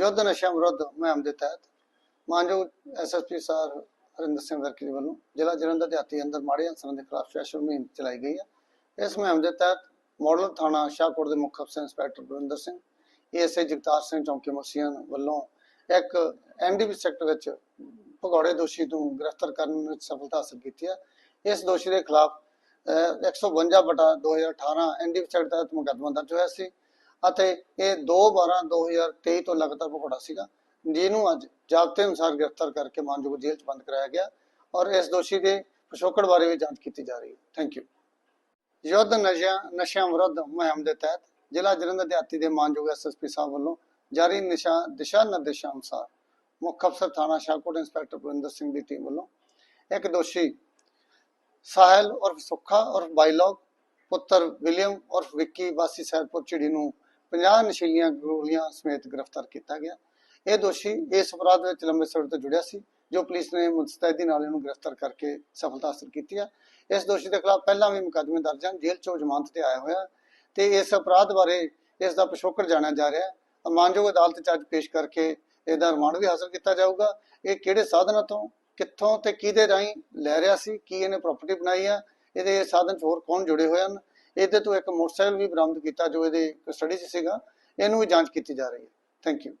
ਯੁੱਧ ਨਸ਼ਾ ਵਿਰੁੱਧ ਮੁਹਿੰਮ ਦੇ ਤਹਿਤ ਮਾਨਯੋਗ ਐਸਐਸਪੀ ਸਰ ਹਰਿੰਦਰ ਸਿੰਘ ਵਰਕੀ ਦੇ ਵੱਲੋਂ ਜ਼ਿਲ੍ਹਾ ਜਲੰਧਰ ਦੇ ਹਾਤੀ ਅੰਦਰ ਮਾੜੇ ਅਨਸਰਾਂ ਦੇ ਖਿਲਾਫ ਸਪੈਸ਼ਲ ਮੁਹਿੰਮ ਚਲਾਈ ਗਈ ਹੈ। ਇਸ ਮੁਹਿੰਮ ਦੇ ਤਹਿਤ ਮਾਡਲ ਥਾਣਾ ਸ਼ਾਹਕੋਟ ਦੇ ਮੁੱਖ ਅਫਸਰ ਇੰਸਪੈਕਟਰ ਬਰਿੰਦਰ ਸਿੰਘ ਏਐਸਏ ਜਗਤਾਰ ਸਿੰਘ ਚੌਂਕੀ ਮੁਸੀਆਂ ਵੱਲੋਂ ਇੱਕ ਐਨਡੀਪੀ ਸੈਕਟਰ ਵਿੱਚ ਭਗੌੜੇ ਦੋਸ਼ੀ ਨੂੰ ਗ੍ਰਿਫਤਾਰ ਕਰਨ ਵਿੱਚ ਸਫਲਤਾ ਹਾਸਲ ਕੀਤੀ ਹੈ। ਇਸ ਦੋਸ਼ੀ ਦੇ ਖਿਲਾਫ ਅਹ, 152 ਬਟਾ 2018 ਐਨਡੀਪੀ ਸੈਕਟਰ ਤਹਿਤ ਮੁਕੱਦਮਾ ਦਰਜ ਹੋਇਆ ਸੀ। ਅਤੇ ਇਹ 2/12/2023 ਤੋਂ ਲਗਾਤਾਰ ਭਗੌੜਾ ਸੀਗਾ, ਜਿਹਨੂੰ ਅੱਜ ਜ਼ਾਬਤੇ ਅਨੁਸਾਰ ਗ੍ਰਿਫਤਾਰ ਕਰਕੇ ਮਾਨਯੋਗ ਜੇਲ੍ਹ 'ਚ ਬੰਦ ਕਰਾਇਆ ਗਿਆ ਔਰ ਇਸ ਦੋਸ਼ੀ ਦੇ ਪਿਛੋਕੜ ਬਾਰੇ ਵੀ ਜਾਂਚ ਕੀਤੀ ਜਾ ਰਹੀ ਹੈ। ਥੈਂਕ ਯੂ ਯੁੱਧ ਨਸ਼ਿਆਂ ਨਸ਼ਿਆਂ ਵਿਰੁੱਧ ਮੁਹਿੰਮ ਦੇ ਤਹਿਤ ਜ਼ਿਲ੍ਹਾ ਜਲੰਧਰ ਦਿਹਾਤੀ ਦੇ ਮਾਨਯੋਗ ਐਸਐਸਪੀ ਸਾਹਿਬ ਵੱਲੋਂ ਜਾਰੀ ਨਿਸ਼ਾ, ਦਿਸ਼ਾ ਨਿਰਦੇਸ਼ਾਂ ਅਨੁਸਾਰ ਮੁੱਖ ਅਫਸਰ ਥਾਣਾ ਸ਼ਾਹਕੋਟ ਇੰਸਪੈਕਟਰ ਬਰਿੰਦਰ ਸਿੰਘ ਦੀ ਟੀਮ ਵੱਲੋਂ ਇੱਕ ਦੋਸ਼ੀ ਸਾਹਿਲ ਔਰ ਸੁੱਖਾ ਔਰ ਬਾਈਲੌਗ, ਪੁੱਤਰ ਵਿਲੀਅਮ ਔਰ ਵਿੱਕੀ ਵਾਸੀ ਸੈਦਪੁਰ ਚਿੜੀ ਨੂੰ 50 ਨਸ਼ੀਲੀਆਂ ਗੋਲੀਆਂ ਸਮੇਤ ਗ੍ਰਿਫਤਾਰ ਕੀਤਾ ਗਿਆ। ਇਹ ਦੋਸ਼ੀ ਇਸ ਅਪਰਾਧ ਵਿੱਚ ਲੰਬੇ ਸਮੇਂ ਤੋਂ ਜੁੜਿਆ ਸੀ, ਜੋ ਪੁਲਿਸ ਨੇ ਮੁਸਤੈਦੀ ਨਾਲ ਇਹਨੂੰ ਗ੍ਰਿਫਤਾਰ ਕਰਕੇ ਸਫਲਤਾ ਹਾਸਲ ਕੀਤੀ ਹੈ ਇਸ ਦੋਸ਼ੀ ਦੇ ਖਿਲਾਫ ਪਹਿਲਾਂ ਵੀ ਮੁਕੱਦਮੇ ਦਰਜ ਹਨ, ਜੇਲ੍ਹ ਚੋਂ ਜ਼ਮਾਨਤ ਤੇ ਆਇਆ ਹੋਇਆ। ਤੇ ਇਸ ਅਪਰਾਧ ਬਾਰੇ ਇਸ ਦਾ ਪਿਛੋਕੜ ਜਾਣਿਆ ਜਾ ਰਿਹਾ ਹੈ। ਮਾਨਯੋਗ ਅਦਾਲਤ ਚ ਅੱਜ ਪੇਸ਼ ਕਰਕੇ ਇਹਦਾ ਰਿਮਾਂਡ ਵੀ ਹਾਸਲ ਕੀਤਾ ਜਾਊਗਾ। ਇਹ ਕਿਹੜੇ ਸਾਧਨਾਂ ਤੋਂ, ਕਿੱਥੋਂ ਤੇ ਕਿਹਦੇ ਰਾਹੀਂ ਲੈ ਰਿਹਾ ਸੀ, ਕੀ ਇਹਨੇ ਪ੍ਰਾਪਰਟੀ ਬਣਾਈ ਆ? ਇਹਦੇ ਸਾਧਨ ਹੋਰ ਕੌਣ ਜੁੜੇ ਹੋਏ ਹਨ? ਇਹਦੇ ਤੋਂ ਇੱਕ ਮੋਟਰਸਾਈਕਲ ਵੀ ਬਰਾਮਦ ਕੀਤਾ ਜੋ ਇਹਦੇ ਕਸਟਡੀ 'ਚ ਸੀਗਾ, ਇਹਨੂੰ ਵੀ ਜਾਂਚ ਕੀਤੀ ਜਾ ਰਹੀ ਹੈ। Thank you